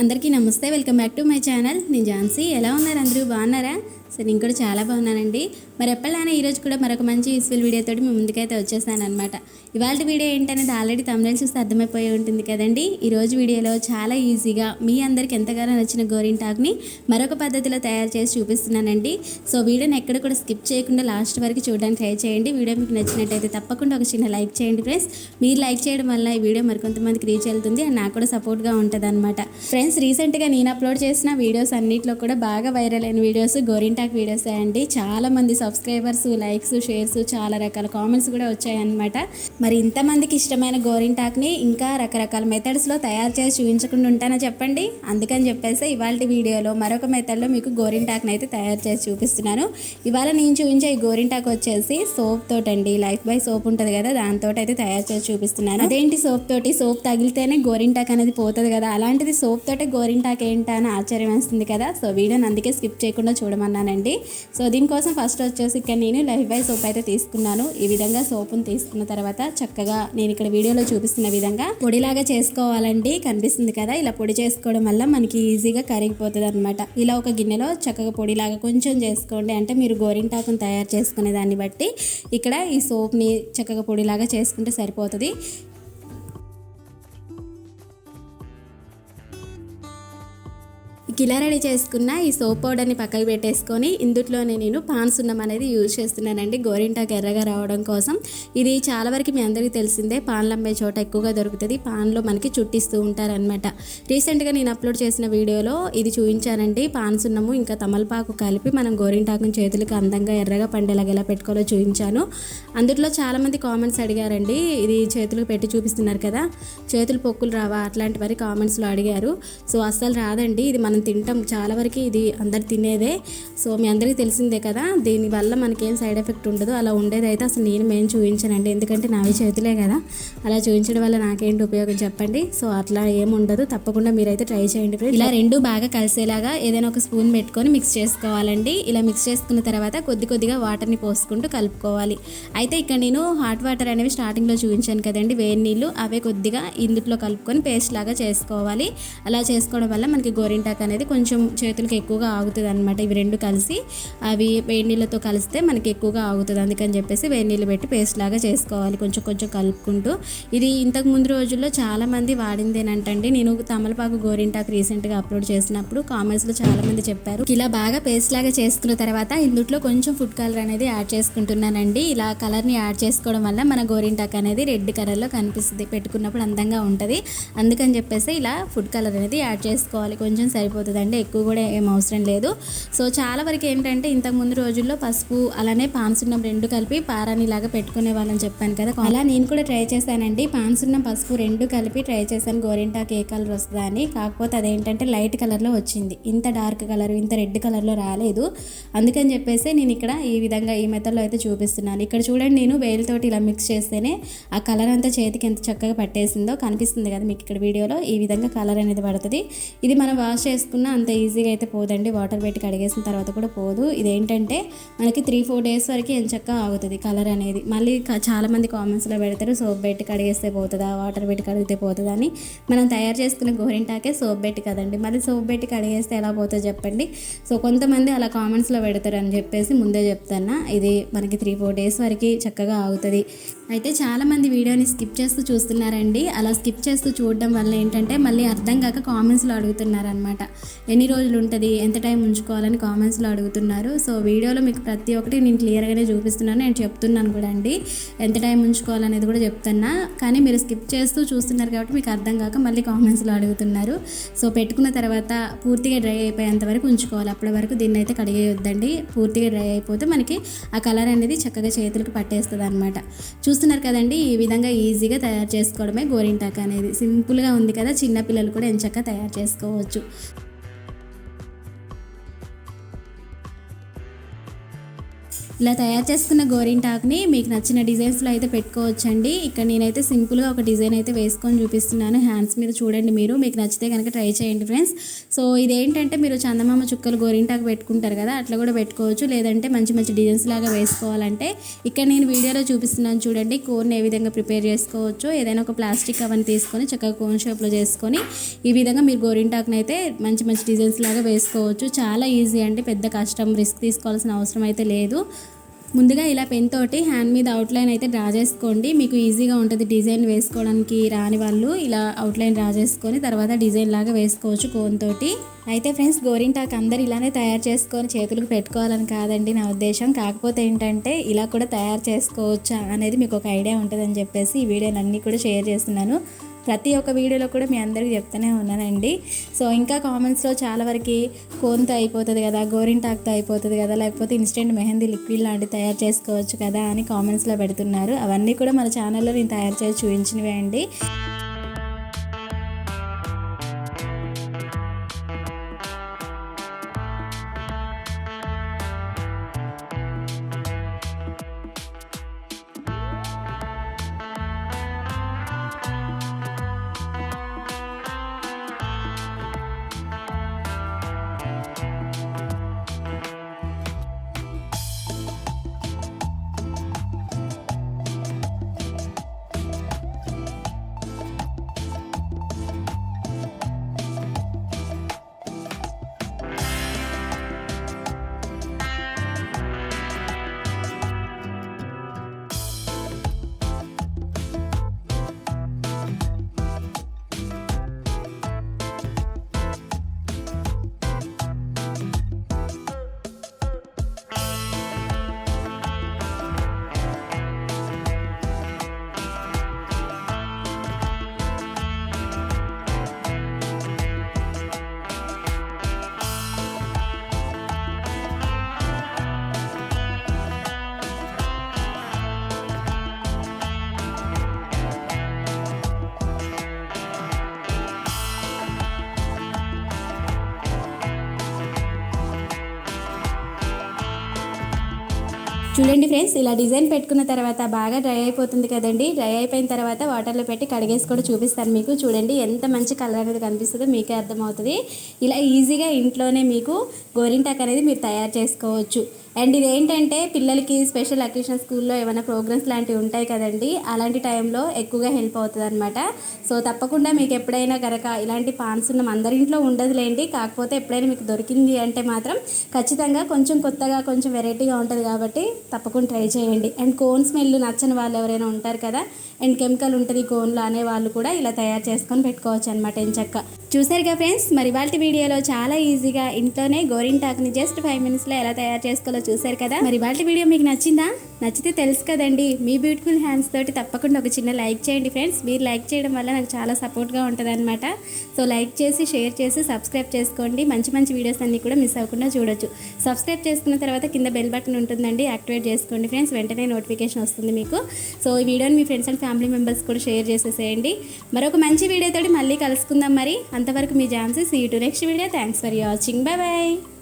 అందరికీ నమస్తే. Welcome back to my channel. నేను ఝాన్సీ. ఎలా ఉన్నారు అందరూ? బాగున్నారా? సో నేను కూడా చాలా బాగున్నానండి. మరి ఎప్పటిలానే ఈరోజు కూడా మరొక మంచి యూస్ఫుల్ వీడియోతో మీ ముందుకైతే వచ్చేసాను అనమాట ఇవాళ వీడియో ఏంటనేది ఆల్రెడీ తమిళ చూస్తే అర్థమైపోయి ఉంటుంది కదండి. ఈరోజు వీడియోలో చాలా ఈజీగా మీ అందరికి ఎంతగానో నచ్చిన గోరింటాక్ని మరొక పద్ధతిలో తయారు చేసి చూపిస్తున్నానండి. సో వీడియోని ఎక్కడ కూడా స్కిప్ చేయకుండా లాస్ట్ వరకు చూడడానికి ట్రై చేయండి. వీడియో మీకు నచ్చినట్టయితే తప్పకుండా ఒక చిన్న లైక్ చేయండి ఫ్రెండ్స్ మీరు లైక్ చేయడం వల్ల ఈ వీడియో మరికొంతమందికి రీచ్ వెళ్తుంది అండ్ నాకు కూడా సపోర్ట్గా ఉంటుంది అనమాట ఫ్రెండ్స్ రీసెంట్గా నేను అప్లోడ్ చేసిన వీడియోస్ అన్నింటిలో కూడా బాగా వైరల్ అయిన వీడియోస్ గోరింటాక్ వీడియోస్ అండి చాలా మంది సబ్స్క్రైబర్స్ లైక్స్ షేర్స్ చాలా రకాల కామెంట్స్ కూడా వచ్చాయన్నమాట. మరి ఇంతమందికి ఇష్టమైన గోరింటాక్ని ఇంకా రకరకాల మెథడ్స్లో తయారు చేసి చూపించకుండా ఉంటానా చెప్పండి? అందుకని చెప్పేసి ఇవాళ వీడియోలో మరొక మెథడ్లో మీకు గోరింటాక్ని అయితే తయారు చేసి చూపిస్తున్నాను. ఇవాళ నేను చూపించే ఈ గోరింటాక్ వచ్చేసి సోప్ తోటండి. లైఫ్ బై సోప్ ఉంటుంది కదా దాంతో అయితే తయారు చేసి చూపిస్తున్నాను. అదేంటి సోప్ తోటి? సోప్ తగిలితేనే గోరింటాక్ అనేది పోతుంది కదా. అలాంటిది సోప్ తోటే గోరింటాక్ ఏంటా అని ఆశ్చర్యం వేస్తుంది కదా. సో వీడియోని అందుకే స్కిప్ చేయకుండా చూడమన్నాను చూడమన్నానండి సో దీనికోసం ఫస్ట్ వచ్చేసి ఇక్కడ నేను లైఫ్ బై సోప్ అయితే తీసుకున్నాను. ఈ విధంగా సోపును తీసుకున్న తర్వాత చక్కగా నేను ఇక్కడ వీడియోలో చూపిస్తున్న విధంగా పొడిలాగా చేసుకోవాలండి. కనిపిస్తుంది కదా ఇలా పొడి చేసుకోవడం వల్ల మనకి ఈజీగా కరిగిపోతుంది అనమాట ఇలా ఒక గిన్నెలో చక్కగా పొడిలాగా కొంచెం చేసుకోండి. అంటే మీరు గోరింటాకును తయారు చేసుకునే దాన్ని బట్టి ఇక్కడ ఈ సోప్ని చక్కగా పొడిలాగా చేసుకుంటే సరిపోతుంది. కిల రెడీ చేసుకున్న ఈ సోప్ పౌడర్ని పక్కకు పెట్టేసుకొని ఇందులోనే నేను పాన్ సున్నం అనేది యూజ్ చేస్తున్నానండి. గోరింటాకు ఎర్రగా రావడం కోసం. ఇది చాలా వరకు మీ అందరికీ తెలిసిందే. పాన్లు అమ్మే చోట ఎక్కువగా దొరుకుతుంది. పాన్లో మనకి చుట్టిస్తూ ఉంటారనమాట రీసెంట్గా నేను అప్లోడ్ చేసిన వీడియోలో ఇది చూపించానండి. పాన్ సున్నము ఇంకా తమలపాకు కలిపి మనం గోరింటాకుని చేతులకు అందంగా ఎర్రగా పండేలాగా ఎలా పెట్టుకోవాలో చూపించాను. అందులో చాలామంది కామెంట్స్ అడిగారండి. ఇది చేతులకు పెట్టి చూపిస్తున్నారు కదా. చేతులు పొక్కులు రావా? అట్లాంటి వారి కామెంట్స్లో అడిగారు. సో అస్సలు రాదండి. ఇది మనం తింటాం. చాలా వరకు ఇది అందరు తినేదే. సో మీ అందరికీ తెలిసిందే కదా దీనివల్ల మనకేం సైడ్ ఎఫెక్ట్ ఉండదు. అలా ఉండేది అయితే అసలు నేను మేము చూపించానండి ఎందుకంటే నావి చేతులే కదా. అలా చూపించడం వల్ల నాకేంటి ఉపయోగం చెప్పండి. సో అట్లా ఏముండదు ఉండదు. తప్పకుండా మీరైతే ట్రై చేయండి ఇలా రెండు బాగా కలిసేలాగా ఏదైనా ఒక స్పూన్ పెట్టుకొని మిక్స్ చేసుకోవాలండి. ఇలా మిక్స్ చేసుకున్న తర్వాత కొద్ది కొద్దిగా వాటర్ని పోసుకుంటూ కలుపుకోవాలి. అయితే ఇక్కడ నేను హాట్ వాటర్ అనేవి స్టార్టింగ్లో చూపించాను కదండి. వేడి నీళ్ళు అవే కొద్దిగా ఇందులో కలుపుకొని పేస్ట్ లాగా చేసుకోవాలి. అలా చేసుకోవడం వల్ల మనకి గోరింటాక్ అనేది కొంచెం చేతులకి ఎక్కువగా ఆగుతుంది అనమాట ఇవి రెండు కలిసి అవి వేడి నీళ్ళతో కలిస్తే మనకి ఎక్కువగా ఆగుతుంది. అందుకని చెప్పేసి వేడి నీళ్ళు పెట్టి పేస్ట్ లాగా చేసుకోవాలి. కొంచెం కొంచెం కలుపుకుంటూ. ఇది ఇంతకు ముందు రోజుల్లో చాలామంది వాడిందేనంటండి. నేను తమలపాకు గోరింటాకు రీసెంట్గా అప్లోడ్ చేసినప్పుడు కామెంట్స్లో చాలామంది చెప్పారు ఇలా బాగా పేస్ట్ లాగా చేసుకున్న తర్వాత ఇందులో కొంచెం ఫుడ్ కలర్ అనేది యాడ్ చేసుకుంటున్నానండి. ఇలా కలర్ని యాడ్ చేసుకోవడం వల్ల మన గోరింటాక్ అనేది రెడ్ కలర్లో కనిపిస్తుంది. పెట్టుకున్నప్పుడు అందంగా ఉంటుంది. అందుకని చెప్పేసి ఇలా ఫుడ్ కలర్ అనేది యాడ్ చేసుకోవాలి. కొంచెం సరిపోతుందండి ఎక్కువ కూడా ఏం అవసరం లేదు. సో చాలా వరకు ఏంటంటే ఇంతకు ముందు రోజుల్లో పసుపు అలానే పాన్సున్నం రెండు కలిపి పారానిలాగా పెట్టుకునే వాళ్ళని చెప్పాను కదా. అలా నేను కూడా ట్రై చేశానండి. పాన్సున్నం పసుపు రెండు కలిపి ట్రై చేశాను. గోరింటాకి ఏ కలర్ వస్తుందా అని. కాకపోతే అదేంటంటే లైట్ కలర్లో వచ్చింది. ఇంత డార్క్ కలర్ ఇంత రెడ్ కలర్లో రాలేదు. అందుకని చెప్పేసి నేను ఇక్కడ ఈ విధంగా ఈ మెథడ్లో అయితే చూపిస్తున్నాను. ఇక్కడ చూడండి నేను వేలుతోటి ఇలా మిక్స్ చేస్తేనే ఆ కలర్ అంతా చేతికి ఎంత చక్కగా పట్టేసిందో కనిపిస్తుంది కదా మీకు ఇక్కడ వీడియోలో. ఈ విధంగా కలర్ అనేది పడుతుంది. ఇది మనం వాష్ చేస్తే వేసుకున్నా అంత ఈజీగా అయితే పోదండి. వాటర్ పెట్టి కడిగేసిన తర్వాత కూడా పోదు. ఇదేంటంటే మనకి త్రీ ఫోర్ డేస్ వరకు ఎంచక్క ఆగుతుంది కలర్ అనేది. మళ్ళీ చాలామంది చాలా మంది కామెంట్స్లో పెడతారు సోప్ పెట్టి కడిగేస్తే పోతుందా? వాటర్ పెట్టి కడిగితే పోతుందా? అని. మనం తయారు చేసుకున్న గోరింటాకే సోప్ పెట్టి కదండి. మళ్ళీ సోప్ పెట్టి కడిగేస్తే ఎలా పోతుందో చెప్పండి. సో కొంతమంది అలా కామెంట్స్లో పెడతారు అని చెప్పేసి ముందే చెప్తాను ఇది మనకి త్రీ ఫోర్ డేస్ వరకు చక్కగా ఆగుతుంది. అయితే చాలామంది వీడియోని స్కిప్ చేస్తూ చూస్తున్నారండి. అలా స్కిప్ చేస్తూ చూడడం వల్ల ఏంటంటే మళ్ళీ అర్థం కాక కామెంట్స్లో అడుగుతున్నారనమాట ఎన్ని రోజులు ఉంటుంది ఎంత టైం ఉంచుకోవాలని కామెంట్స్లో అడుగుతున్నారు. సో వీడియోలో మీకు ప్రతి ఒక్కటి నేను క్లియర్గానే చూపిస్తున్నాను. నేను చెప్తున్నాను కూడా అండి. ఎంత టైం ఉంచుకోవాలనేది కూడా చెప్తున్నా. కానీ మీరు స్కిప్ చేస్తూ చూస్తున్నారు కాబట్టి మీకు అర్థం కాక మళ్ళీ కామెంట్స్లో అడుగుతున్నారు. సో పెట్టుకున్న తర్వాత పూర్తిగా డ్రై అయిపోయేంత వరకు ఉంచుకోవాలి. అప్పటి వరకు దీన్ని అయితే కడిగేయొద్దండి. పూర్తిగా డ్రై అయిపోతే మనకి ఆ కలర్ అనేది చక్కగా చేతులకు పట్టేస్తుంది అనమాట చూస్తున్నారు కదండి ఈ విధంగా ఈజీగా తయారు చేసుకోవడమే గోరింటాక్ అనేది. సింపుల్గా ఉంది కదా చిన్నపిల్లలు కూడా ఎంచక్క తయారు చేసుకోవచ్చు. ఇలా తయారు చేసుకున్న గోరింటాకుని మీకు నచ్చిన డిజైన్స్లో అయితే పెట్టుకోవచ్చండి. ఇక్కడ నేనైతే సింపుల్గా ఒక డిజైన్ అయితే వేసుకొని చూపిస్తున్నాను. హ్యాండ్స్ మీద చూడండి మీరు. మీకు నచ్చితే కనుక ట్రై చేయండి ఫ్రెండ్స్ సో ఇదేంటంటే మీరు చందమామ చుక్కలు గోరింటాకు పెట్టుకుంటారు కదా అట్లా కూడా పెట్టుకోవచ్చు. లేదంటే మంచి మంచి డిజైన్స్ లాగా వేసుకోవాలంటే ఇక్కడ నేను వీడియోలో చూపిస్తున్నాను చూడండి. కోన్ ఏ విధంగా ప్రిపేర్ చేసుకోవచ్చు ఏదైనా ఒక ప్లాస్టిక్ అవన్నీ తీసుకొని చక్కగా కోన్ షేప్లో చేసుకొని ఈ విధంగా మీరు గోరింటాకుని అయితే మంచి మంచి డిజైన్స్ లాగా వేసుకోవచ్చు. చాలా ఈజీ అండి. పెద్ద కష్టం రిస్క్ తీసుకోవాల్సిన అవసరం అయితే లేదు. ముందుగా ఇలా పెన్ తోటి హ్యాండ్ మీద అవుట్లైన్ అయితే డ్రా చేసుకోండి. మీకు ఈజీగా ఉంటుంది డిజైన్ వేసుకోవడానికి రాని వాళ్ళు ఇలా అవుట్లైన్ డ్రా చేసుకొని తర్వాత డిజైన్ లాగా వేసుకోవచ్చు కోన్ తోటి. అయితే ఫ్రెండ్స్ గోరింటాక్ అందరు ఇలానే తయారు చేసుకొని చేతులకు పెట్టుకోవాలని కాదండి నా ఉద్దేశం. కాకపోతే ఏంటంటే ఇలా కూడా తయారు చేసుకోవచ్చా అనేది మీకు ఒక ఐడియా ఉంటుందని చెప్పేసి ఈ వీడియోలన్నీ కూడా షేర్ చేస్తున్నాను. ప్రతి ఒక్క వీడియోలో కూడా మీ అందరికీ చెప్తూనే ఉన్నానండి. సో ఇంకా కామెంట్స్లో చాలా వరకు కోన్తో అయిపోతుంది కదా గోరింటాక్తో అయిపోతుంది కదా లేకపోతే ఇన్స్టెంట్ మెహందీ లిక్విడ్ లాంటివి తయారు చేసుకోవచ్చు కదా అని కామెంట్స్లో పెడుతున్నారు. అవన్నీ కూడా మన ఛానల్లో నేను తయారు చేసి చూపించినవే అండి. చూడండి ఫ్రెండ్స్ ఇలా డిజైన్ పెట్టుకున్న తర్వాత బాగా డ్రై అయిపోతుంది కదండి. డ్రై అయిపోయిన తర్వాత వాటర్లో పెట్టి కడిగేసి కూడా చూపిస్తాను మీకు. చూడండి ఎంత మంచి కలర్ అనేది కనిపిస్తుందో మీకే అర్థమవుతుంది. ఇలా ఈజీగా ఇంట్లోనే మీకు గోరింటాక్ అనేది మీరు తయారు చేసుకోవచ్చు. అండ్ ఇదేంటంటే పిల్లలకి స్పెషల్ అకేషన్ స్కూల్లో ఏమైనా ప్రోగ్రామ్స్ లాంటివి ఉంటాయి కదండి అలాంటి టైంలో ఎక్కువగా హెల్ప్ అవుతుంది అనమాట సో తప్పకుండా మీకు ఎప్పుడైనా కనుక ఇలాంటి పాన్స్ ఉన్న అందరింట్లో ఉండదులేండి కాకపోతే ఎప్పుడైనా మీకు దొరికింది అంటే మాత్రం ఖచ్చితంగా కొంచెం కొత్తగా కొంచెం వెరైటీగా ఉంటుంది కాబట్టి తప్పకుండా ట్రై చేయండి. అండ్ కోన్ స్మెల్ నచ్చని వాళ్ళు ఎవరైనా ఉంటారు కదా అండ్ కెమికల్ ఉంటుంది కోన్లో అనే వాళ్ళు కూడా ఇలా తయారు చేసుకొని పెట్టుకోవచ్చు అనమాట ఎంచక్క చూసారుగా ఫ్రెండ్స్ మరి వాళ్ళ వీడియోలో చాలా ఈజీగా ఇంట్లోనే గోరింటాక్ని జస్ట్ ఫైవ్ మినిట్స్లో ఎలా తయారు చేసుకోవాలో చూసారు కదా? మరి వాళ్ళ వీడియో మీకు నచ్చిందా? నచ్చితే తెలుసు కదండి. మీ బ్యూటిఫుల్ హ్యాండ్స్ తోటి తప్పకుండా ఒక చిన్న లైక్ చేయండి ఫ్రెండ్స్. మీరు లైక్ చేయడం వల్ల నాకు చాలా సపోర్ట్గా ఉంటుంది అనమాట సో లైక్ చేసి షేర్ చేసి సబ్స్క్రైబ్ చేసుకోండి. మంచి మంచి వీడియోస్ అన్నీ కూడా మిస్ అవ్వకుండా చూడొచ్చు. సబ్స్క్రైబ్ చేసుకున్న తర్వాత కింద బెల్ బటన్ ఉంటుందండి. యాక్టివేట్ చేసుకోండి ఫ్రెండ్స్. వెంటనే నోటిఫికేషన్ వస్తుంది మీకు. సో ఈ వీడియోని మీ ఫ్రెండ్స్ అండ్ ఫ్యామిలీ మెంబర్స్ కూడా షేర్ చేసేసేయండి. మరొక మంచి వీడియోతో మళ్ళీ కలుసుకుందాం మరి. అంతవరకు మీ chances see to next video thanks for watching bye bye